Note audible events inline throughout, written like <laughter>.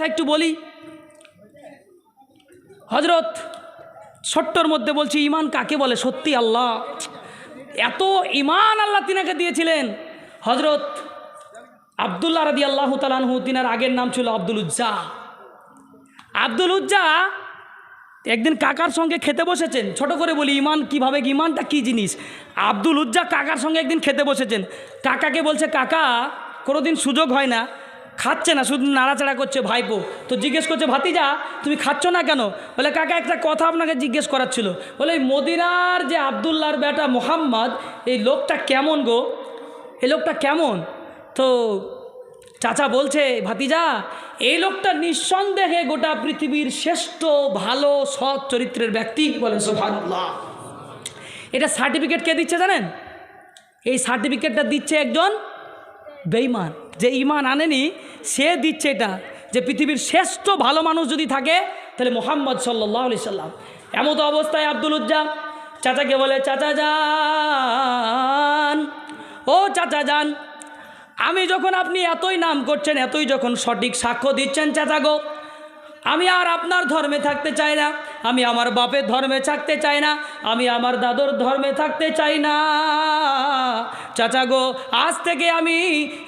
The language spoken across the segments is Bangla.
তা একটু বলি। হজরত ছোট্টর মধ্যে বলছি ইমান কাকে বলে? সত্যি আল্লাহ। এত ইমান আল্লাহ তিনাকে দিয়েছিলেন। হজরত আবদুল্লাহ রাদি আল্লাহ তালানহু তিনার আগের নাম ছিল আব্দুল উজ্জা। আব্দুল উজ্জা একদিন কাকার সঙ্গে খেতে বসেছেন। ছোট করে বলি ইমান কীভাবে? ইমানটা কি জিনিস? আব্দুল উজ্জা কাকার সঙ্গে একদিন খেতে বসেছেন। কাকাকে বলছে, কাকা, কোনোদিন সুযোগ হয় না। খাচ্ছে না, শুধু নাড়াচাড়া করছে ভাইপো। তো জিজ্ঞেস করছে, ভাতিজা, তুমি খাচ্ছ না কেন? বলে, কাকা, একটা কথা আপনাকে জিজ্ঞেস করার ছিল। বলে, এই মদিনার যে আবদুল্লাহর বেটা মোহাম্মদ, এই লোকটা কেমন গো? এই লোকটা কেমন? তো চাচা বলছে, ভাতিজা, এই লোকটা নিঃসন্দেহে গোটা পৃথিবীর শ্রেষ্ঠ, ভালো, সৎ চরিত্রের ব্যক্তি, বলে এটা সার্টিফিকেট কে দিচ্ছে জানেন? এই সার্টিফিকেটটা দিচ্ছে একজন বেঈমান। যে ইমান আনেনি, সে দিচ্ছে এটা যে পৃথিবীর শ্রেষ্ঠ ভালো মানুষ যদি থাকে, তাহলে মোহাম্মদ সাল্লাহ আলি সাল্লাম। এমত অবস্থায় আব্দুল উজ্জা চাচাকে বলে, চাচা যান, ও চাচা যান, আমি যখন আপনি এতই নাম করছেন, এতই যখন সঠিক সাক্ষ্য দিচ্ছেন চাচা গো আমি আর আপনার ধর্মে থাকতে চাই না। আমি আমার বাপের ধর্মে থাকতে চাই না। আমি আমার দাদুর ধর্মে থাকতে চাই না। চাচা গো, আজ থেকে আমি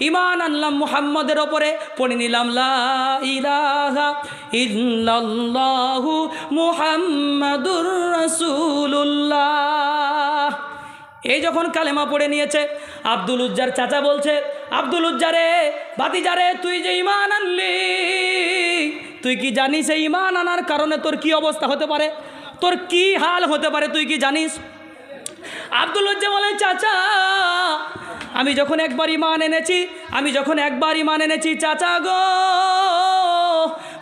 ইমান আনলাম মুহাম্মদের ওপরে। পড়ে নিলাম ইল্লাল্লাহু মুহাম্মাদুর রাসূলুল্লাহ। এই যখন কালেমা পড়ে নিয়েছে, আব্দুল উজ্জার চাচা বলছে, আব্দুল উজ্জারে বাতিজারে তুই যে ইমান আনলি তুই কি জানিস এই ইমান আনার কারণে তোর কি অবস্থা হতে পারে? তোর কি হাল হতে পারে তুই কি জানিস? আব্দুল উজ্জা বলে চাচা, আমি যখন একবার ইমান এনেছি, আমি যখন একবার ইমান এনেছি, চাচা গো,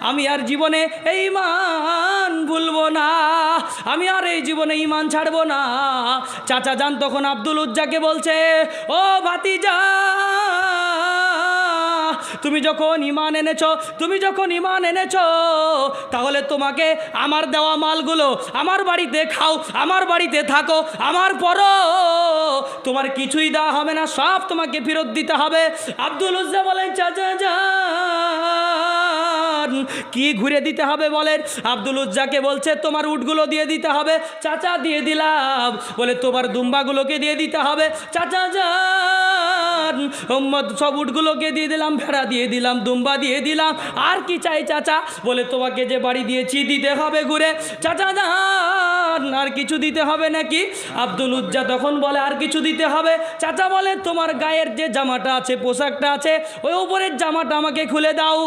আমি আর জীবনে এই ইমান ভুলবো না, আমি আর এই জীবনে ইমান ছাড়বো না। চাচা যান, তখন আব্দুল উজ্জাকে বলছে, ও ভাতিজা তুমি যখন ইমান এনেছ, তুমি যখন ইমান এনেছ, তাহলে তোমাকে আমার দেওয়া মালগুলো আমার বাড়িতে খাও, আমার বাড়িতে থাকো, আমার পরও তোমার কিছুই দেওয়া হবে না, সব তোমাকে ফেরত দিতে হবে। আব্দুল উজ্জা বলেন, চাচা যা কি ঘুরে দিতে হবে বলেন? আব্দুল উজ্জাকে বলছে, তোমার উটগুলো দিয়ে দিতে হবে। চাচা, দিয়ে দিলাম। বলে, তোমার দুম্বাগুলোকে দিয়ে দিতে হবে। চাচা মোহাম্মদ সব উটগুলোকে দিয়ে দিলাম, ভেড়া দিয়ে দিলাম, দুম্বা দিয়ে দিলাম। আর কি চাই চাচা? বলে তোমাকে যে বাড়ি দিয়েছি, দিতে হবে ঘুরে। চাচা যান আর কিছু দিতে হবে নাকি? আব্দুল উজ্জা তখন বলে, আর কিছু দিতে হবে? চাচা বলে, তোমার গায়ের যে জামাটা আছে, পোশাকটা আছে, ওই উপরের জামাটা আমাকে খুলে দাও।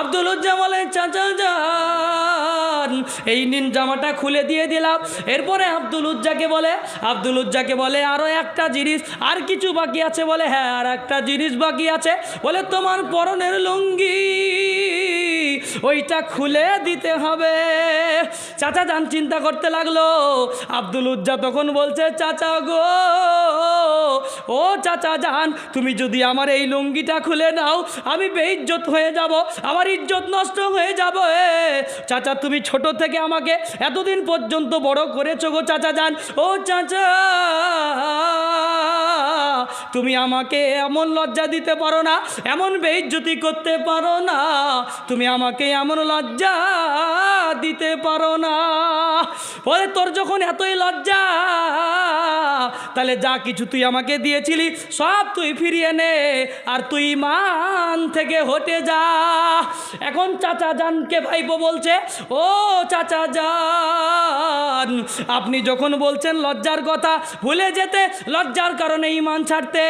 আব্দুল উজ্জা বলে, চাচা যান এই নিন জামাটা খুলে দিয়ে দিলাম। এরপরে আব্দুল উজ্জাকে বলে, আব্দুল উজ্জাকে বলে আরও একটা জিনিস, আর কিছু বাকি আছে বলে হ্যাঁ আর একটা জিনিস বাকি আছে। বলে, তোমার পরনের লুঙ্গি ওইটা খুলে দিতে হবে। চাচা যান চিন্তা করতে লাগল। আব্দুল উজ্জা তখন বলছে, চাচা গো, ও চাচা যান, তুমি যদি আমার এই লুঙ্গিটা খুলে নাও, আমি বেইজ্জত হয়ে যাব, আমার ইজ্জত নষ্ট হয়ে যাব। চাচা, তুমি ছোট থেকে আমাকে এতদিন পর্যন্ত বড় করেছ গো চাচা যান। ও চাচা তুমি আমাকে এমন লজ্জা দিতে পারো না, এমন বেইজ্জতি করতে পারো না, তুমি আমাকে এমন লজ্জা দিতে পারো না। বলে, তোর যখন এতই লজ্জা, তাহলে যা কিছু তুই আমাকে দিয়েছিলি, সব তুই ফিরিয়ে নে, আর তুই মান থেকে হটে যা। এখন চাচা জানকে ভাইপো বলছে, ও চাচা যান আপনি যখন বলছেন লজ্জার কথা, ভুলে যেতে, লজ্জার কারণে ইমান ছাড়তে।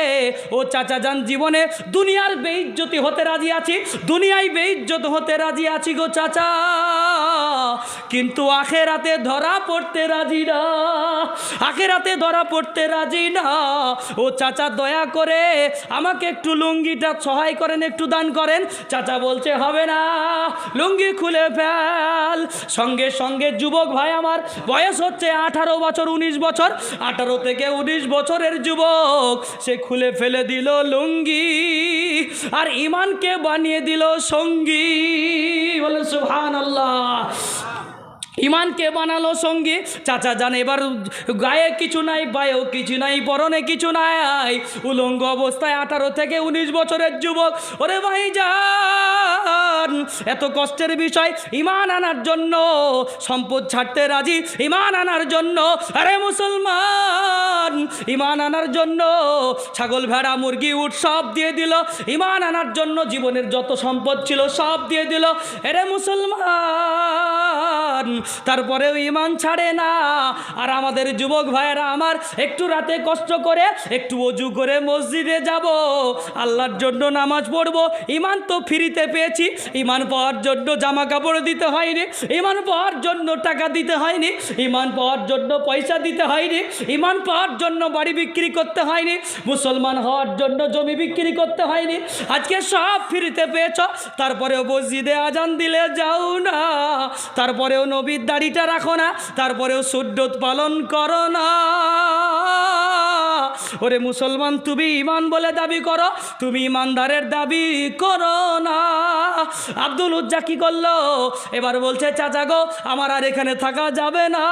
ও চাচা যান জীবনে, দুনিয়ার বেইজ্জতি হতে রাজি আছি, দুনিয়ায় বেইজ্জত হতে রাজি আছি গো চাচা। কিন্তু আখেরাতে ধরা পড়তে রাজি না, আখেরাতে ধরা পড়তে রাজি না। ও চাচা দয়া করে আমাকে একটু লুঙ্গিটা সহায় করেন, একটু দান করেন। চাচা বলছে, হবে না, লুঙ্গি খুলে ফেল। সঙ্গে সঙ্গে যুবক ভাই আমার, বয়স হচ্ছে আঠারো বছর, উনিশ বছর। আঠারো থেকে উনিশ বছরের যুবক। সে খুলে ফেলে দিল লুঙ্গি আর ইমানকে বানিয়ে দিল সঙ্গী। বলে সুহান আল্লাহ ইমানকে বানালো সঙ্গী? চাচা জান, এবার গায়ে কিছু নাই, বায়েও কিছু নাই, পরনে কিছু নাই। উলঙ্গ অবস্থায় আঠারো থেকে উনিশ বছরের যুবক। ওরে ভাই যান এত কষ্টের বিষয় ইমান আনার জন্য, সম্পদ ছাড়তে রাজি ইমান আনার জন্য। আরে মুসলমান, ইমান আনার জন্য ছাগল, ভেড়া, মুরগি, উট সব দিয়ে দিল। ইমান আনার জন্য জীবনের যত সম্পদ ছিল সব দিয়ে দিল। এরে মুসলমান তারপরেও ইমান ছাড়ে না। আর আমাদের যুবক ভাইয়েরা, আমার একটু রাতে কষ্ট করে একটু অজু করে মসজিদে যাব। আল্লাহর জন্য নামাজ পড়ব। ইমান তো ফ্রিতে পেয়েছি। ইমান পাওয়ার জন্য জামা কাপড় দিতে হয়নি। ইমান পাওয়ার জন্য টাকা দিতে হয়নি। ইমান পাওয়ার জন্য পয়সা দিতে হয়নি। ইমান পাওয়ার জন্য বাড়ি বিক্রি করতে হয়নি। মুসলমান হওয়ার জন্য জমি বিক্রি করতে হয়নি। আজকে সব ফ্রিতে পেয়েছ। তারপরেও মসজিদে আজান দিলে যাও না। তারপরেও নবীর দাড়িটা রাখো না তারপরেও সুড্ডত পালন করো না। ওরে মুসলমান, তুমি ইমান বলে দাবি করো, তুমি ইমানদারের দাবি করো না। আব্দুল উজ্জা কি করল? এবার বলছে, চাচা গো, আমার আর এখানে থাকা যাবে না।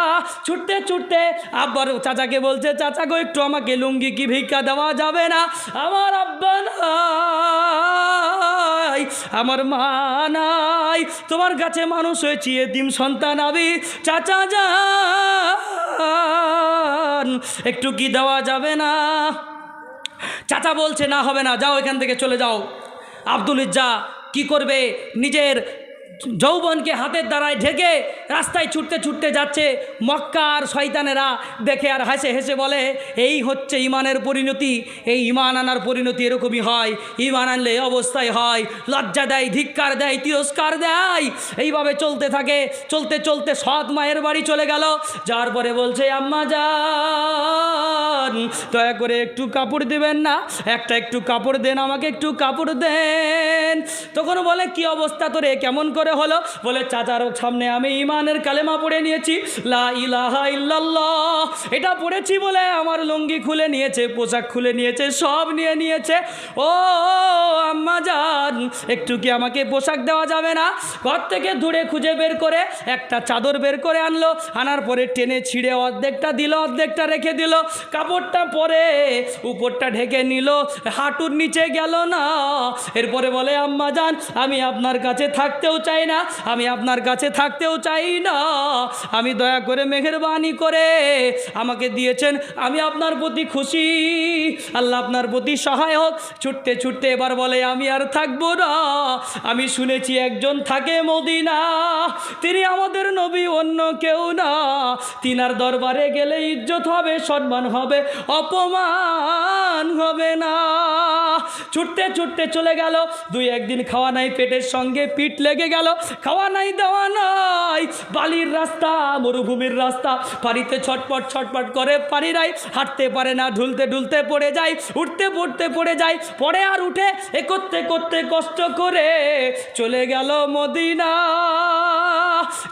ছুটতে ছুটতে আব্বার চাচাকে বলছে, চাচা গো, একটু আমাকে লুঙ্গি কি ভিক্ষা দেওয়া যাবে না? আমার আব্বা নাই, আমার মা নাই, তোমার কাছে মানুষ হয়েছি এদিম সন্তান আবি চাচা যান একটু কি দেওয়া যাবে না? চাচা বলছে, না, হবে না, যাও এখান থেকে চলে যাও। আব্দুল ইজ্জা কি করবে? নিজের যৌবনকে হাতের দ্বারায় ঢেকে রাস্তায় ছুটতে ছুটতে যাচ্ছে মক্কা আর শয়তানেরা। দেখে আর হাসে হেসে বলে, এই হচ্ছে ইমানের পরিণতি, এই ইমান আনার পরিণতি এরকমই হয়। ইমান আনলে অবস্থায় হয়। লজ্জা দেয়, ধিক্কার দেয়, তিরস্কার দেয়। এইভাবে চলতে থাকে, চলতে চলতে সৎ মায়ের বাড়ি চলে গেল। যাওয়ার পরে বলছে, আম্মা যান, দয়া করে একটু কাপড় দেবেন না? একটা একটু কাপড় দেন, আমাকে একটু কাপড় দেন। তখন বলে, কি অবস্থা তোরে? কেমন করে হলো, বলে, চাচার সামনে আমি ইমানের কালেমা পড়ে নিয়েছি। লা ইলাহা ইল্লাল্লাহ। এটা পড়েছি বলে আমার লুঙ্গি খুলে নিয়েছে, পোশাক খুলে নিয়েছে, সব নিয়ে নিয়েছে। ও, আম্মা যান একটু কি আমাকে পোশাক দেওয়া যাবে না? ঘর থেকে ধুড়ে খুঁজে বের করে একটা চাদর বের করে আনলো। আনার পরে টেনে ছিঁড়ে অর্ধেকটা দিল, অর্ধেকটা রেখে দিল। কাপড়টা পরে উপরটা ঢেকে নিল, হাঁটুর নিচে গেল না। এরপরে বলে, আম্মা যান আমি আপনার কাছে থাকতেও চাই না, আমি আপনার কাছে থাকতেও চাই না। আমি দয়া করে মেহেরবানি করে আমাকে দিয়েছেন, আমি আপনার প্রতি খুশি। আল্লাহ আপনার প্রতি সহায় হোক ছুটতে ছুটতে এবার বলে, আমি আর থাকব না। আমি শুনেছি একজন থাকে মদিনা, তিনি আমাদের নবী, অন্য কেউ না। তিনার দরবারে গেলে ইজ্জত হবে, সম্মান হবে, অপমান হবে না। ছুটতে ছুটতে চলে গেল, দুই একদিন খাওয়া নাই, পেটের সঙ্গে পিঠ লেগে গেল। খাওয়া নাই, দেওয়া নাই। বালির রাস্তা, মরুভূমির রাস্তা। পানিতে ছটপট ছটপট করে পানিরাই হাঁটতে পারে না, ঢুলতে ঢুলতে পড়ে যায়। উঠতে, পড়তে পড়ে যায়। পরে আর উঠে এ করতে করতে কষ্ট করে চলে গেল মদিনা।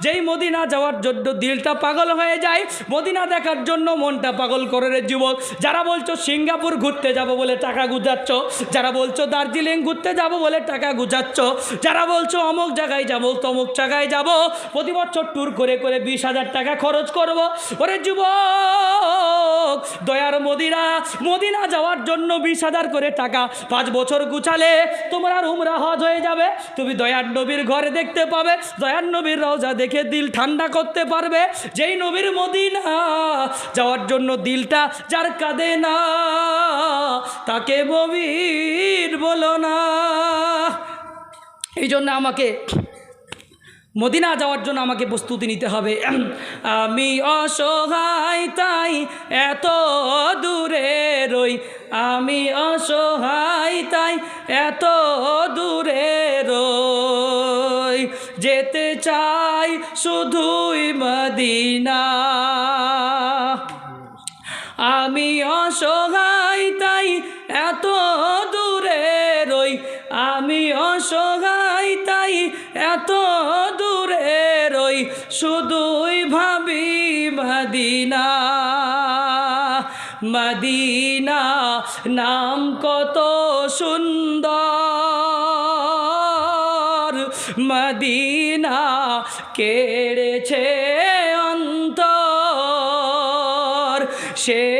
যেই মদিনা যাওয়ার জন্য দিলটা পাগল হয়ে যায়। মদিনা দেখার জন্য মনটা পাগল করে রে যুবক। যারা বলছো সিঙ্গাপুর ঘুরতে যাব বলে টাকা গুজাচ্ছ, যারা বলছো দার্জিলিং ঘুরতে যাব বলে টাকা গুজাচ্ছ, যারা বলছো অমুক জায়গায় যাব, তমুক জায়গায় যাব, প্রতি বছর ট্যুর করে করে বিশ হাজার টাকা খরচ করব। ওরে যুবক, দয়ার মদিনা মদিনা যাওয়ার জন্য বিশ হাজার করে টাকা পাঁচ বছর গুছালে তোমার আর উমরা হজ হয়ে যাবে। তুমি দয়ার নবীর ঘরে দেখতে পাবে, দয়ার নবীর রওজা দেখে দিল ঠান্ডা করতে পারবে। যেই নবীর মদিনা যাওয়ার জন্য দিলটা যার কাঁদে না, তাকে ববির বলো না। এই জন্য আমাকে মদিনা যাওয়ার জন্য আমাকে প্রস্তুতি নিতে হবে। <clears throat> আমি অসহায়, তাই এত দূরে রই। আমি অসহায়, তাই এত দূরে রই। যেতে চাই শুধুই মদিনা। আমি অসহায় শুধুই ভাবি মদিনা মদিনা নাম কত সুন্দর। মদিনা কেড়েছে অন্তর মদিনার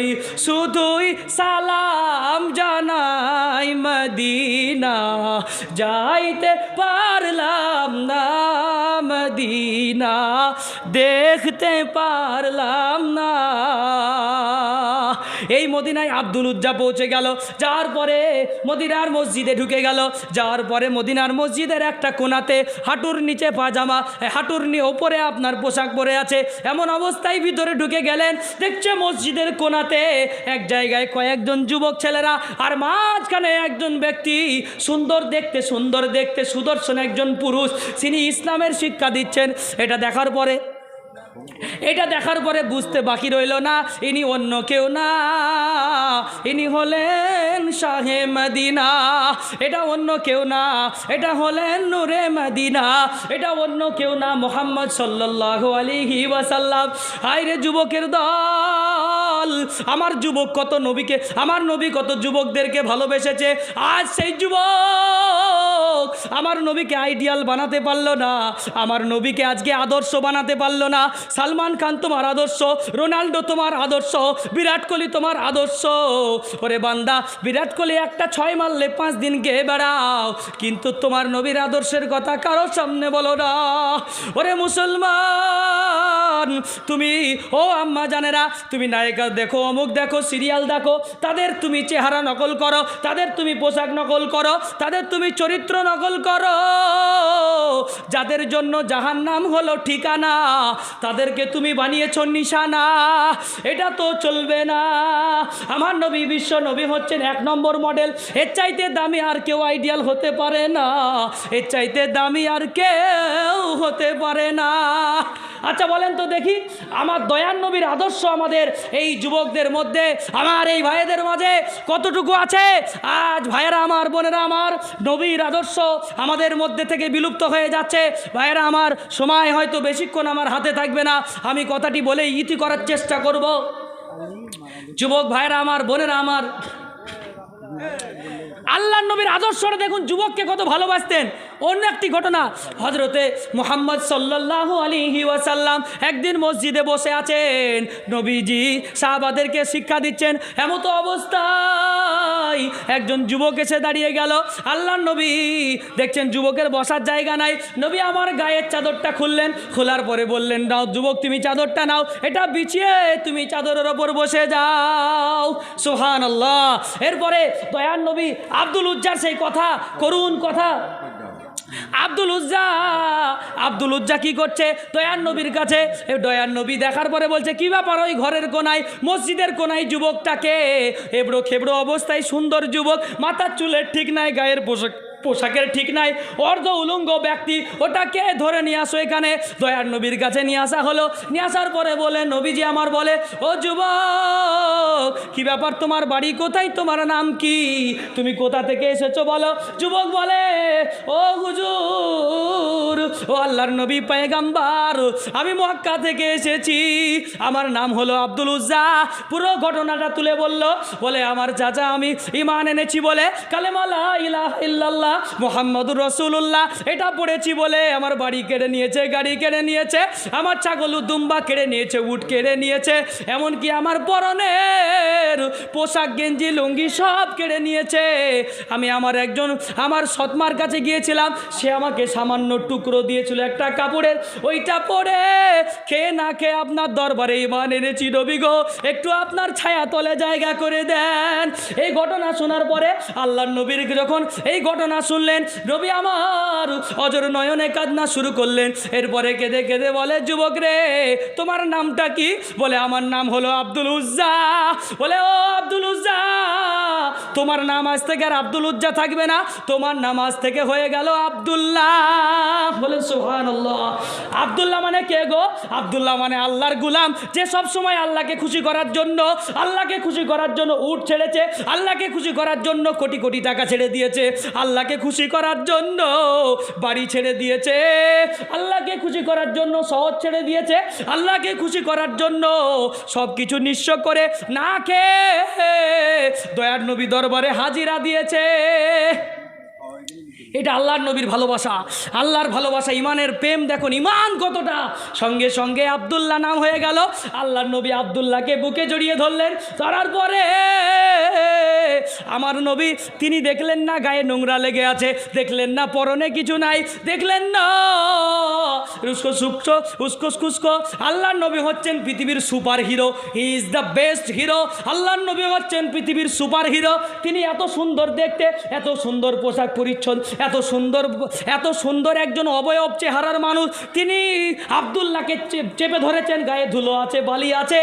রই শুধুই সালাম জানাই মদিনা। যাইতে পারলাম না মদিনা দেখতে পারলাম না এই মদিনায় আব্দুল উজ্জা পৌঁছে গেল। যাওয়ার পরে মদিনার মসজিদে ঢুকে গেল। যাওয়ার পরে মদিনার মসজিদের একটা কোনাতে হাঁটুর নিচে পাজামা হাঁটুর নিয়ে ওপরে আপনার পোশাক পরে আছে। এমন অবস্থায় ভিতরে ঢুকে গেলেন। দেখছে মসজিদের কোনাতে এক জায়গায় কয়েকজন যুবক ছেলেরা আর মাঝখানে একজন ব্যক্তি সুন্দর দেখতে সুন্দর দেখতে সুদর্শন একজন পুরুষ। তিনি ইসলামের শিক্ষা দিচ্ছেন। এটা দেখার পরে এটা দেখার পরে বুঝতে বাকি রইল না। ইনি অন্য কেউ না। ইনি হলেন শাহে মদিনা। এটা অন্য কেউ না। এটা হলেন নূরে মদিনা। এটা অন্য কেউ না মোহাম্মদ সাল্লাহ আলিহি ওয়াসাল্লাম। হাইরে যুবকের দল, আমার যুবক কত নবীকে, আমার নবী কত যুবকদেরকে ভালোবেসেছে। আজ সেই যুবক আমার নবীকে আইডিয়াল বানাতে পারল না। আমার নবীকে আজকে আদর্শ বানাতে পারল না। সালমান খান তোমার আদর্শ, রোনাল্ডো তোমার আদর্শ, বিরাট কোহলি তোমার আদর্শ। ওরে বান্দা, বিরাট কোহলি একটা ছয় মারলে পাঁচ দিন গেয়ে বেড়াও। কিন্তু তোমার নবীর আদর্শের কথা কারও সামনে বলো না। ওরে মুসলমান, তুমি, ও আম্মা জানেরা, তুমি নায়িকা দেখো, অমুক দেখো, সিরিয়াল দেখো, তাদের তুমি চেহারা নকল করো, তাদের তুমি পোশাক নকল করো, তাদের তুমি চরিত্র নকল করো। যাদের জন্য জাহান নাম হলো ঠিকানা, তাদেরকে তুমি বানিয়েছ নিশানা, এটা তো চলবে না। আমার নবী বিশ্ব নবী হচ্ছেন এক নম্বর মডেল এর চাইতে দামি আর কেউ আইডিয়াল হতে পারে না। এর চাইতে দামি আর কেউ হতে পারে না। আচ্ছা বলেন তো দেখি, আমার দয়ান নবীর আদর্শ আমাদের এই যুবকদের মধ্যে, আমার এই ভাইদের মাঝে কতটুকু আছে? আজ ভাইয়েরা আমার, বোনেরা আমার, নবীর আদর্শ আমাদের মধ্যে থেকে বিলুপ্ত হয়ে যাচ্ছে। ভাইয়েরা আমার, সময় হয়তো বেশিক্ষণ আমার হাতে থাকবে না। আমি কথাটি বলে ইতি করার চেষ্টা করব। যুবক ভাইয়েরা আমার, বোনেরা আমার আল্লাহ নবীর আদর্শটা দেখুন যুবককে কত ভালোবাসতেন। অন্য একটি ঘটনা। হজরতে মোহাম্মদ সাল্লাহ আলিহি ওয়াসাল্লাম একদিন মসজিদে বসে আছেন। নবীজি সাহাবাদেরকে শিক্ষা দিচ্ছেন, এমতো অবস্থায় একজন যুবক এসে দাঁড়িয়ে গেল। আল্লাহ নবী দেখছেন যুবকের বসার জায়গা নাই। নবী আমার গায়ের চাদরটা খুললেন, খোলার পরে বললেন, নাও যুবক, তুমি চাদরটা নাও, এটা বিছিয়ে তুমি চাদরের ওপর বসে যাও। সোহান আল্লাহ এরপরে দয়ান নবী আব্দুল উজ্জার সেই কথা, করুণ কথা আব্দুল উজ্জা আব্দুল উজ্জা কি করছে? দয়ান নবীর কাছে। দয়ান নবী দেখার পরে বলছে, কি ব্যাপার ওই ঘরের কোনায়? মসজিদের কোনায় যুবকটাকে? এবড়ো খেবড়ো অবস্থায় সুন্দর যুবক, মাথার চুলের ঠিক নাই, গায়ের পোশাক পোশাকের ঠিক নাই, অর্ধ উলঙ্গ ব্যক্তি ওটাকে ধরে নিয়ে আসো এখানে। দয়ার নবীর কাছে নিয়ে আসা হলো। নিয়ে আসার পরে বলে, নবীজি আমার বলে, ও যুবক, কি ব্যাপার তোমার বাড়ি কোথায়? তোমার নাম কি? তুমি কোথা থেকে এসেছ বলো? যুবক বলে, ও হুজুর, ও আল্লাহর নবী পেগাম্বার আমি মক্কা থেকে এসেছি। আমার নাম হলো আব্দুল উজ্জা। পুরো ঘটনাটা তুলে বলল। বলে, আমার চাচা, আমি ইমান এনেছি বলে। কালেমালা ইলাহ ইল্লাল্লাহ মোহাম্মদুর রসুল্লাহ এটা পড়েছি বলে আমার বাড়ি কেড়ে নিয়েছে, গাড়ি কেড়ে নিয়েছে, আমার ছাগল দুম্বা কেড়ে নিয়েছে, উট কেড়ে নিয়েছে, এমনকি আমার পরনের পোশাক, গেঞ্জি, লুঙ্গি সব কেড়ে নিয়েছে। আমি আমার একজন, আমার সৎমার কাছে গিয়েছিলাম, সে আমাকে সামান্য টুকরো দিয়েছিল একটা কাপড়ের, ওইটা পরে খেয়ে না খেয়ে আপনার দরবারে ইমান এনেছি নবী গো। একটু আপনার ছায়া তলে জায়গা করে দেন। এই ঘটনা শোনার পরে আল্লাহ নবীর যখন এই ঘটনা শুনলেন। রবি আমার অজর নয়নে কান্না শুরু করলেন। এরপরে কেঁদে কেঁদে বলে, যুবক রে, তোমার নামটা কি? বলে, আমার নাম হলো আব্দুল উজ্জা। বলে, ও আব্দুল উজ্জা, তোমার নাম আজ থেকে আর আব্দুল উজ্জা থাকবে না। তোমার নাম আজ থেকে হয়ে গেল আব্দুল্লাহ। বলে সুহান আব্দুল্লাহ মানে কে গো? আব্দুল্লাহ মানে আল্লাহর গুলাম, যে সব সময় আল্লাহকে খুশি করার জন্য, আল্লাহকে খুশি করার জন্য উঠ ছেড়েছে, আল্লাহকে খুশি করার জন্য কোটি কোটি টাকা ছেড়ে দিয়েছে। আল্লাহকে খুশি করার জন্য বাড়ি ছেড়ে দিয়েছে। আল্লাহকে খুশি করার জন্য শহর ছেড়ে দিয়েছে। আল্লাহকে খুশি করার জন্য সব কিছু নিঃস্ব করে না খেয়ে দয়ার নবী দরবারে হাজিরা দিয়েছে। এটা আল্লাহর নবীর ভালোবাসা। আল্লাহর ভালোবাসা ইমানের প্রেম, দেখুন ইমান কতটা। সঙ্গে সঙ্গে আবদুল্লাহ নাম হয়ে গেল। আল্লাহর নবী আবদুল্লাহকে বুকে জড়িয়ে ধরলেন। ধরার পরে আমার নবী, তিনি দেখলেন না গায়ে নোংরা লেগে আছে। দেখলেন না পরনে কিছু নাই। দেখলেন না উস্কো সুস্কো। উস্কোস খুস্কো আল্লাহর নবী হচ্ছেন পৃথিবীর super hero he is the best hero আল্লাহর নবী হচ্ছেন পৃথিবীর সুপার হিরো তিনি এত সুন্দর দেখতে, এত সুন্দর পোশাক পরিচ্ছদ এত সুন্দর, এত সুন্দর একজন অবয়ব চেহারার মানুষ, তিনি আবদুল্লাহকে চে- চেপে ধরেছেন, গায়ে ধুলো আছে, বালি আছে।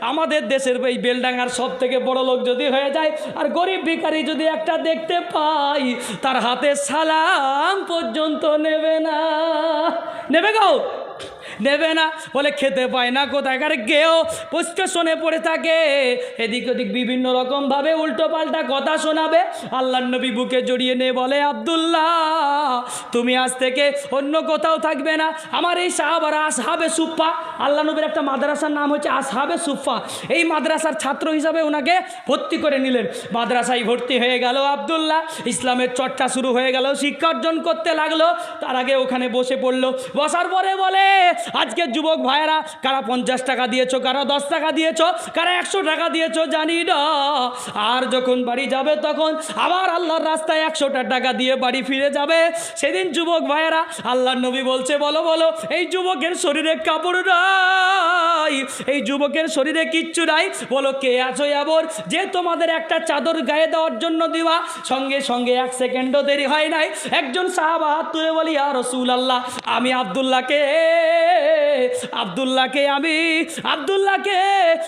আমাদের দেশের এই বেলডাঙ্গার সব থেকে বড় লোক যদি হয়ে যায়, আর গরিব ভিকারি যদি একটা দেখতে পাই, তার হাতে সালাম পর্যন্ত নেবে না। নেবে গো? নেবে না, বলে খেতে পায় না কোথায়? কোথাকার গেও স্টেশনে পড়ে থাকে। এদিক ওদিক বিভিন্ন রকমভাবে উল্টো পাল্টা কথা শোনাবে। আল্লাহ নবী বুকে জড়িয়ে নে বলে, আবদুল্লাহ, তুমি আজ থেকে অন্য কোথাও থাকবে না। আমার এই সাহাবারা আসহাবে সুফা আল্লাহ নবীর একটা মাদ্রাসার নাম হচ্ছে আসহাবে সুফা এই মাদ্রাসার ছাত্র হিসাবে ওনাকে ভর্তি করে নিলেন। মাদ্রাসায় ভর্তি হয়ে গেল আবদুল্লাহ। ইসলামের চর্চা শুরু হয়ে গেল, শিক্ষা অর্জন করতে লাগল। তার আগে ওখানে বসে পড়ল। বসার পরে বলে আজকে যুবক ভাইয়েরা, কারা পঞ্চাশ টাকা দিয়েছ, কারা দশ টাকা দিয়েছ, কারা একশো টাকা দিয়েছ জানি না। আর যখন বাড়ি যাবে তখন আবার আল্লাহর রাস্তায় একশোটা টাকা দিয়ে বাড়ি ফিরে যাবে। সেদিন যুবক ভাইয়েরা, আল্লাহর নবী বলছে, বলো বলো, এই যুবকের শরীরে কাপড় নাই, এই যুবকের শরীরে কিচ্ছু নাই। বলো, কে আছো এমন? যে তোমাদের একটা চাদর গায়ে দেওয়ার জন্য দিবা, সঙ্গে সঙ্গে এক সেকেন্ডও দেরি হয় নাই। একজন সাহাবা তুলে বলি আর রসুল আল্লাহ আমি আবদুল্লাহকে আবদুল্লাহকে আমি আবদুল্লাহকে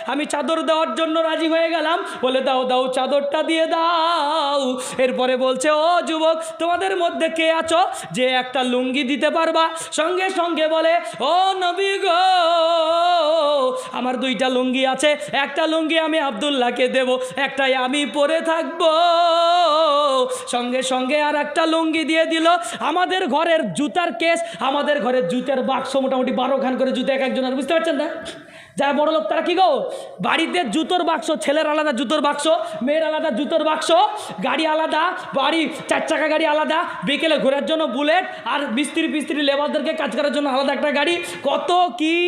আমি চাদর দেওয়ার জন্য রাজি হয়ে গেলাম। বলে দাও দাও চাদরটা দিয়ে দাও। এরপরে বলছে, ও যুবক, তোমাদের মধ্যে কে আছো যে একটা লুঙ্গি দিতে পারবা? সঙ্গে সঙ্গে বলে, ও নবী গো, আমার দুইটা লুঙ্গি আছে। একটা লুঙ্গি আমি আবদুল্লাহকে দেব, একটাই আমি পরে থাকব। সঙ্গে সঙ্গে আর একটা লুঙ্গি দিয়ে দিল। আমাদের ঘরের জুতার কেস, আমাদের ঘরের জুতার বাক্স মোটামুটি বারো খান করে জুতো এক একজনের বুঝতে পারছেন না? যারা বড় লোক, তারা কি গো? বাড়িতে জুতোর বাক্স, ছেলের আলাদা জুতোর বাক্স, মেয়ের আলাদা জুতোর বাক্স, গাড়ি আলাদা, বাড়ি চার চাকা গাড়ি আলাদা, বিকেলে ঘোরার জন্য বুলেট, আর মিস্ত্রি ফিস্ত্রি লেবারদেরকে কাজ করার জন্য আলাদা একটা গাড়ি, কত কি?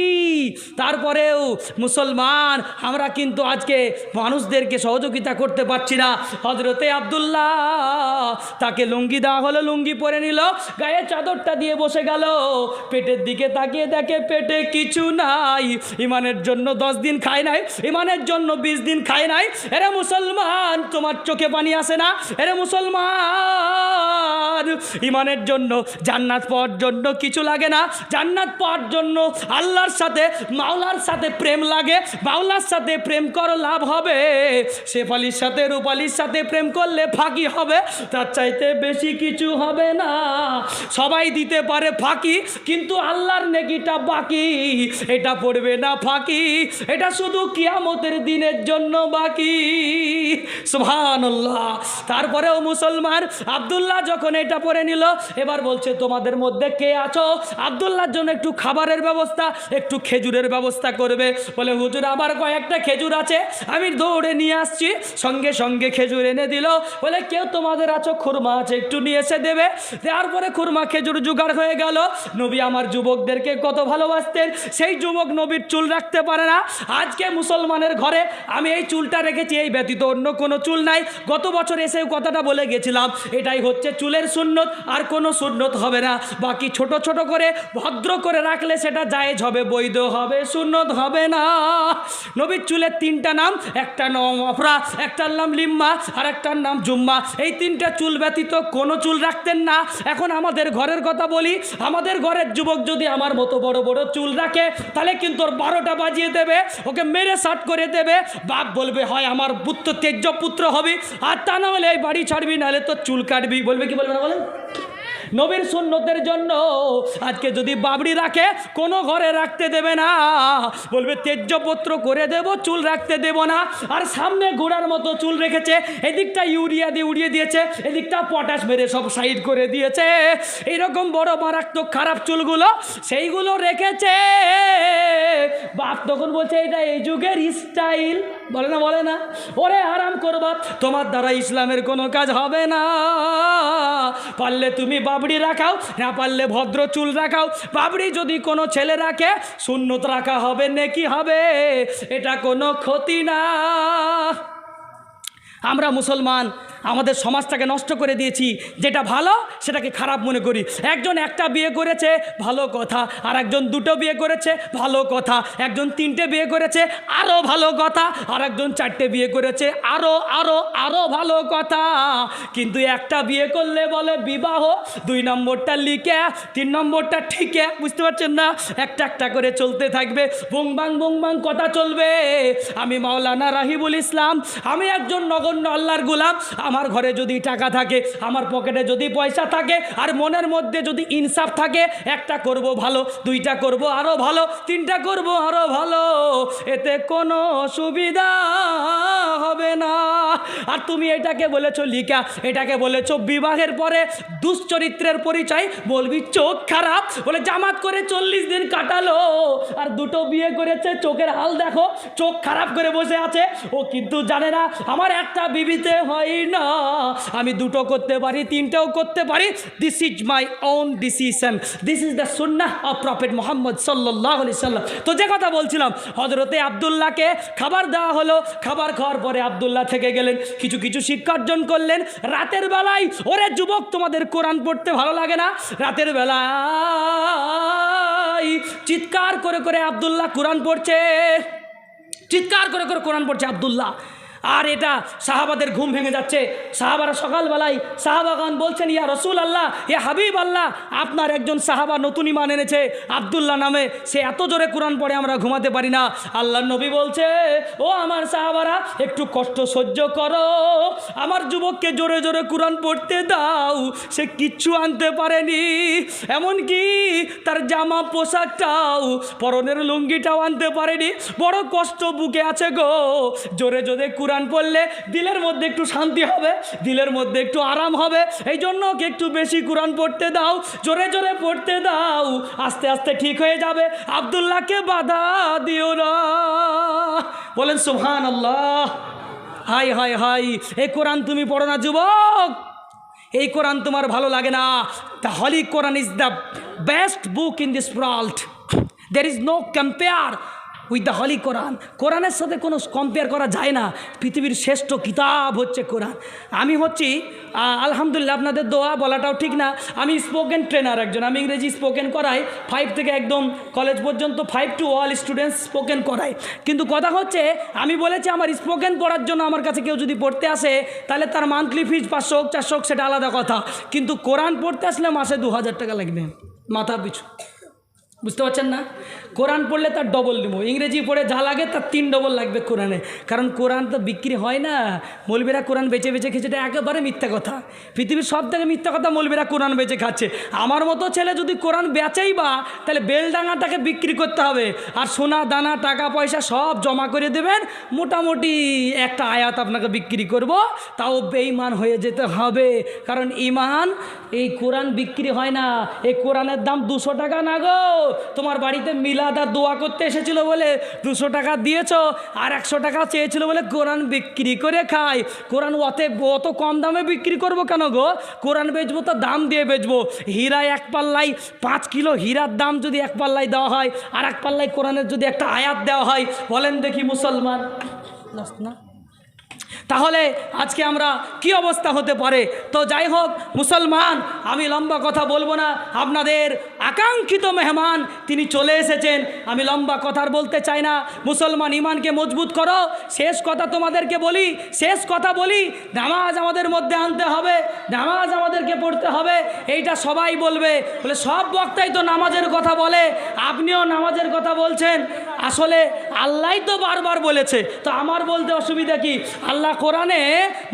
তারপরেও মুসলমান, আমরা কিন্তু আজকে মানুষদেরকে সহযোগিতা করতে পারছি না। হজরতে আবদুল্লাহ তাকে লুঙ্গি দেওয়া হলো, লুঙ্গি পরে নিল, গায়ে চাদরটা দিয়ে বসে গেল, পেটের দিকে তাকিয়ে দেখে পেটে কিছু নাই, ইমানের জন্য দশ দিন খায় নাই, ইমানের জন্য বিশ দিন খায় নাই। এরে মুসলমান, তোমার চোখে পানি আসে না? এরে মুসলমান, ইমানের জন্য, জান্নাত পাওয়ার জন্য কিছু লাগে না? জান্নাত পাওয়ার জন্য আল্লাহর সাথে, মাওলার সাথে প্রেম লাগে, মাওলার সাথে প্রেম করো লাভ হবে। শেফালির সাথে, রূপালির সাথে প্রেম করলে ফাঁকি হবে, তার চাইতে বেশি কিছু হবে না। সবাই দিতে পারে ফাঁকি, কিন্তু আল্লাহর নেকিটা বাকি, এটা পড়বে না ফাঁকি। এটা শুধু কিয়ামতের দিনের জন্য বাকি। সুবহানাল্লাহ। তারপরেও মুসলমান, আবদুল্লাহ যখন এটা পরে নিল, এবার বলছে, তোমাদের মধ্যে কে আছো? আবদুল্লাহর জন্য একটু খাবারের ব্যবস্থা, একটু খেজুরের ব্যবস্থা করবে। বলে, হুজুর, আমার কয়েকটা খেজুর আছে, আমি দৌড়ে নিয়ে আসছি। সঙ্গে সঙ্গে খেজুর এনে দিল। বলে, কেউ তোমাদের আছো? খুরমা আছে, একটু নিয়ে এসে দেবে। দেওয়ার পরে খুরমা খেজুর জোগাড় হয়ে গেল। নবী আমার যুবকদেরকে কত ভালোবাসতেন। সেই যুবক নবীর চুল রাখতে রাখতে পারে না। আজকে মুসলমানের ঘরে আমি এই চুলটা রেখেছি, এই ব্যতীত অন্য কোনো চুল নাই। গত বছর এসে কথাটা বলে গেছিলাম, এটাই হচ্ছে চুলের সুন্নত, আর কোনো সুন্নত হবে না। বাকি ছোট ছোট করে, ভদ্র করে রাখলে সেটা জায়েজ হবে, বৈধ হবে, সুন্নত হবে না। নবীর চুলের তিনটা নাম, একটা নাম অফরা একটার নাম লিম্মা, আর একটার নাম জুম্মা। এই তিনটা চুল ব্যতীত কোনো চুল রাখতেন না। এখন আমাদের ঘরের কথা বলি, আমাদের ঘরের যুবক যদি আমার মতো বড় বড় চুল রাখে, তাহলে কিন্তু ওর বারোটা বাজিয়ে দেবে, ওকে মেরে সাট করে দেবে। বাপ বলবে, হয়, আমার পুত্র তেজ পুত্র হবে, আর তা না হলে এই বাড়ি ছাড়বি, নাহলে তোর চুল কাটবি। বলবে কি বলবে না বলেন? নবীর সুন্নতের জন্য আজকে যদি বাবড়ি রাখে, কোনো ঘরে রাখতে দেবে না। বলবে, তেজ্যপত্র করে দেব, চুল রাখতে দেব না। আর সামনে ঘোড়ার মতো চুল রেখেছে, এদিকটা ইউরিয়া দিয়ে উড়িয়ে দিয়েছে, এদিকটা পটাশ মেরে সব সাইড করে দিয়েছে। এইরকম বড় মারাত্মক খারাপ চুলগুলো সেইগুলো রেখেছে। বাপ তখন বলছে, এটা এই যুগের স্টাইল বলে না বলে না। ওরে আরাম করবা তোমার দ্বারা ইসলামের কোনো কাজ হবে না। পারলে তুমি বাবড়ি রাখাও, না পারলে ভদ্র চুল রাখাও। বাবড়ি যদি কোনো ছেলে রাখে শূন্যত রাখা হবে, নেকি হবে, এটা কোনো ক্ষতি না। আমরা মুসলমান, আমাদের সমাজটাকে নষ্ট করে দিয়েছি। যেটা ভালো, সেটাকে খারাপ মনে করি। একজন একটা বিয়ে করেছে, ভালো কথা। আর একজন দুটো বিয়ে করেছে, ভালো কথা। একজন তিনটে বিয়ে করেছে আরও ভালো কথা। আর একজন চারটে বিয়ে করেছে আরও আরও আরও ভালো কথা। কিন্তু একটা বিয়ে করলে বলে বিবাহ, দুই নম্বরটা লিখে, তিন নম্বরটা ঠিকে, বুঝতে পারছেন না? একটা একটা করে চলতে থাকবে বুং বাং বুং বাং কথা চলবে। আমি মাওলানা রাহিবুল ইসলাম, আমি একজন নগণ্য আল্লাহর গুলাম। আমার ঘরে যদি টাকা থাকে, আমার পকেটে যদি পয়সা থাকে, আর মনের মধ্যে যদি ইনসাফ থাকে, একটা করব ভালো, দুইটা করব আরও ভালো, তিনটা করব আরও ভালো, এতে কোনো অসুবিধা হবে না। আর তুমি এটাকে বলেছ লিকা এটাকে বলেছ বিবাহের পরে দুশ্চরিত্রের পরিচয়, বলবি চোখ খারাপ, বলে জামাত করে চল্লিশ দিন কাটালো, আর দুটো বিয়ে করেছে, চোখের হাল দেখো, চোখ খারাপ করে বসে আছে, ও কিন্তু জানে না, আমার একটা বিবিতে হয় না। আমি দুটো করতে পারি, তিনটেও করতে পারি। This is my own decision this is the Sunnah of prophet Mohammad সাল্লাহ আলি সাল্লাম। তো যে কথা বলছিলাম হজরতে আবদুল্লাহকে খাবার দেওয়া হলো। খাবার খাওয়ার পরে আবদুল্লাহ থেকে গেলেন, কিছু কিছু শিক্ষা অর্জন করলেন। রাতের বেলায়, ওরে যুবক, তোমাদের কোরআন পড়তে ভালো লাগে না? রাতের বেলায় চিৎকার করে করে আবদুল্লাহ কোরআন পড়ছে। চিৎকার করে করে কোরআন পড়ছে আবদুল্লাহ। আর এটা সাহাবাদের ঘুম ভেঙে যাচ্ছে। সাহাবারা সকালবেলায় সাহাবাগান বলছেন, ইয়া রসুল আল্লাহ ইয়া হাবিব আল্লাহ আপনার একজন সাহাবা নতুন ইমান এনেছে, আবদুল্লাহ নামে, সে এত জোরে কোরআন পড়ে আমরা ঘুমাতে পারি না। আল্লাহ নবী বলছে, ও আমার সাহাবারা, একটু কষ্ট সহ্য করো। আমার যুবককে জোরে জোরে কোরআন পড়তে দাও, সে কিচ্ছু আনতে পারেনি। এমনকি তার জামা পোশাকটাও, পরনের লুঙ্গিটাও আনতে পারেনি। বড় কষ্ট বুকে আছে গো। জোরে জোরে কোরআন পড়লে দিলের মধ্যে একটু শান্তি হবে, দিলের মধ্যে একটু আরাম হবে। এই জন্য ওকে একটু বেশি কোরআন পড়তে দাও, জোরে জোরে পড়তে দাও, আস্তে আস্তে ঠিক হয়ে যাবে। আবদুল্লাহকে বাধা দিও না। বলেন সুহান আল্লাহ হাই হাই হাই এ কোরআন তুমি পড়ো না, যুবক। এই কোরআন তোমার ভালো লাগে না। The holy Quran is the best book in this world. There is no compare with the holy Quran. কোরআনের সাথে কোনো কম্পেয়ার করা যায় না। পৃথিবীর শ্রেষ্ঠ কিতাব হচ্ছে কোরআন। আমি হচ্ছি আলহামদুলিল্লাহ আপনাদের দোয়া বলাটাও ঠিক না। আমি স্পোকেন ট্রেনার একজন। আমি ইংরেজি স্পোকেন করাই। ফাইভ থেকে একদম কলেজ পর্যন্ত five to all students spoken করাই। কিন্তু কথা হচ্ছে, আমি বলেছি আমার স্পোকেন পড়ার জন্য আমার কাছে কেউ যদি পড়তে আসে, তাহলে তার মান্থলি ফিজ পাঁচশো হোক, চারশো হোক, সেটা আলাদা কথা। কিন্তু কোরআন পড়তে আসলে মাসে দু হাজার টাকা লাগবে। মাথা পিছু। বুঝতে পারছেন না? কোরআন পড়লে তার ডবল নেব। ইংরেজি পড়ে যা লাগে তার তিন ডবল লাগবে কোরআনে। কারণ কোরআন তো বিক্রি হয় না। মৌলবীরা কোরআন বেচে বেচে খেয়েছে, এটা একেবারে মিথ্যা কথা। পৃথিবীর সব থেকে মিথ্যা কথা মৌলবীরা কোরআন বেচে খাচ্ছে। আমার মতো ছেলে যদি কোরআন বেচেই বা, তাহলে বেলডাঙাটাকে বিক্রি করতে হবে। আর সোনা, দানা, টাকা, পয়সা সব জমা করে দেবেন। মোটামুটি একটা আয়াত আপনাকে বিক্রি করব। তাও বেইমান হয়ে যেতে হবে। কারণ ইমান এই কোরআন বিক্রি হয় না। এই কোরআনের দাম দুশো টাকা না গো। তোমার বাড়িতে মিলাদ আর দোয়া করতে এসেছিল বলে দুশো টাকা দিয়েছ আর একশো টাকা চেয়েছিল বলে কোরআন বিক্রি করে খায় কোরআন অতে অত কম দামে বিক্রি করব কেন গো? কোরআন বেচবো তো দাম দিয়ে বেচবো। হীরা এক পাল্লাই, পাঁচ কিলো হীরার দাম যদি এক পাল্লাই দেওয়া হয় আর এক পাল্লাই কোরআনের যদি একটা আয়াত দেওয়া হয়, বলেন দেখি মুসলমান। না। তাহলে আজকে আমরা কি অবস্থা হতে পারে? তো যাই হোক, মুসলমান, আমি লম্বা কথা বলব না। আপনাদের আকাঙ্ক্ষিত মেহমান তিনি চলে এসেছেন। আমি লম্বা কথার বলতে চাই না। মুসলমান ইমানকে মজবুত করো। শেষ কথা তোমাদেরকে বলি, শেষ কথা বলি, নামাজ আমাদের মধ্যে আনতে হবে, নামাজ আমাদেরকে পড়তে হবে। এইটা সবাই বলবে। বলে, সব বক্তাই তো নামাজের কথা বলে, আপনিও নামাজের কথা বলছেন। আসলে আল্লাহ তো বারবার বলেছে। তো আমার বলতে অসুবিধা কি? আল্লাহ কোরআনে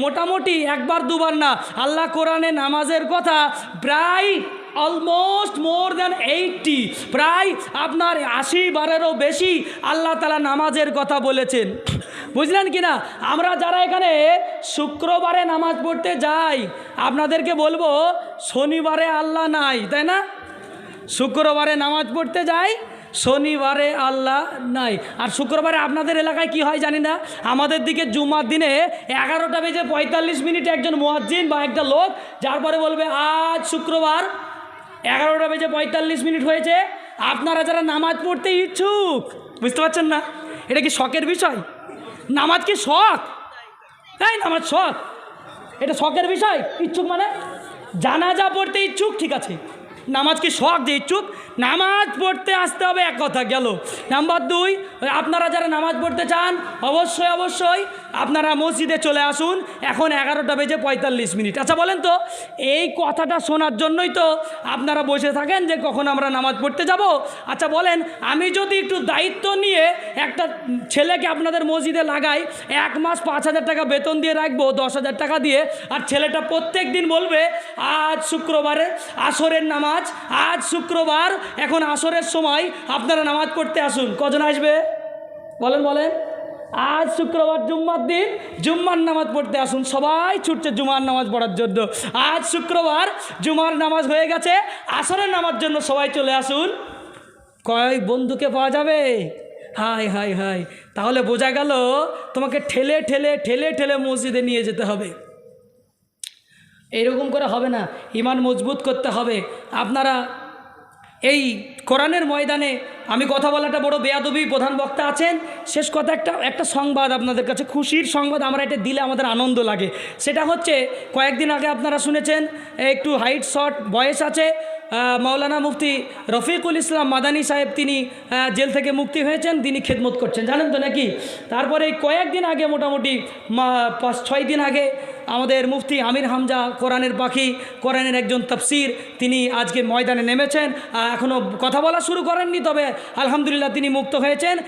মোটামুটি একবার দুবার না, আল্লাহ কোরআনে নামাজের কথা প্রায় অলমোস্ট মোর দ্যান এইটটি প্রায় আপনার আশি বারেরও বেশি আল্লাহ তালা নামাজের কথা বলেছেন। বুঝলেন কি না? আমরা যারা এখানে শুক্রবারে নামাজ পড়তে যাই, আপনাদেরকে বলব শনিবারে আল্লাহ নাই, তাই না? শুক্রবারে নামাজ পড়তে যাই শনিবারে আল্লাহ নাই। আর শুক্রবারে আপনাদের এলাকায় কি হয় জানি না? আমাদের দিকে জুমার দিনে এগারোটা বেজে পঁয়তাল্লিশ মিনিটে একজন মুয়াজ্জিন বা একটা লোক, যার পরে বলবে, আজ শুক্রবার এগারোটা বেজে পঁয়তাল্লিশ মিনিট হয়েছে। আপনারা যারা নামাজ পড়তে ইচ্ছুক, বুঝতে পারছেন না? এটা কি শখের বিষয়? নামাজ কি শখ? তাই নামাজ শখ। এটা শখের বিষয়? ইচ্ছুক মানে? জানাজা পড়তে ইচ্ছুক, ঠিক আছে। নামাজ কি শখ যে ইচ্ছুক, নামাজ পড়তে আসতে হবে এক কথা গেল। নাম্বার দুই, আপনারা যারা নামাজ পড়তে চান, অবশ্যই অবশ্যই আপনারা মসজিদে চলে আসুন। এখন এগারোটা বেজে পঁয়তাল্লিশ মিনিট। আচ্ছা বলেন তো, এই কথাটা শোনার জন্যই তো আপনারা বসে থাকেন যে কখন আমরা নামাজ পড়তে যাব। আচ্ছা বলেন, আমি যদি একটু দায়িত্ব নিয়ে একটা ছেলেকে আপনাদের মসজিদে লাগাই, এক মাস পাঁচ হাজার টাকা বেতন দিয়ে রাখব, দশ হাজার টাকা দিয়ে, আর ছেলেটা প্রত্যেক দিন বলবে, আজ শুক্রবারে আসরের নামাজ আজ শুক্রবার, এখন আসরের সময়, আপনারা নামাজ পড়তে আসুন। কজন আসবে? বলেন বলেন। আজ শুক্রবার জুম্মার দিন, জুম্মার নামাজ পড়তে আসুন। সবাই ছুটছে জুমার নামাজ পড়ার জন্য। আজ শুক্রবার, জুমার নামাজ হয়ে গেছে, আসরের নামাজ জন্য সবাই চলে আসুন। কয় বন্ধুকে পাওয়া যাবে? হাই হাই হাই তাহলে বোঝা গেল, তোমাকে ঠেলে ঠেলে ঠেলে ঠেলে মসজিদে নিয়ে যেতে হবে। এইরকম করে হবে না। ইমান মজবুত করতে হবে। আপনারা এই কোরআনের ময়দানে আমি কথা বলাটা বড় বেয়াদবি প্রধান বক্তা আছেন। শেষ কথা একটা একটা সংবাদ আপনাদের কাছে, খুশির সংবাদ, আমরা এটা দিলে আমাদের আনন্দ লাগে। সেটা হচ্ছে, কয়েকদিন আগে আপনারা শুনেছেন, একটু হাইট শর্ট বয়স আছে মাওলানা মুফতি রফিকুল ইসলাম মাদানী সাহেব তিনি জেল থেকে মুক্তি হয়েছেন, তিনি খেদমত করছেন। জানেন তো নাকি? তারপরে কয়েকদিন আগে, মোটামুটি পাঁচ, ছয় দিন আগে, আমাদের মুফতি আমির হামজা, কোরআনের পাখি, কোরআনের একজন তফসির, তিনি আজকে ময়দানে নেমেছেন। এখনও কথা বলা শুরু করেননি, তবে আলহামদুলিল্লাহ তিনি মুক্ত হয়েছেন।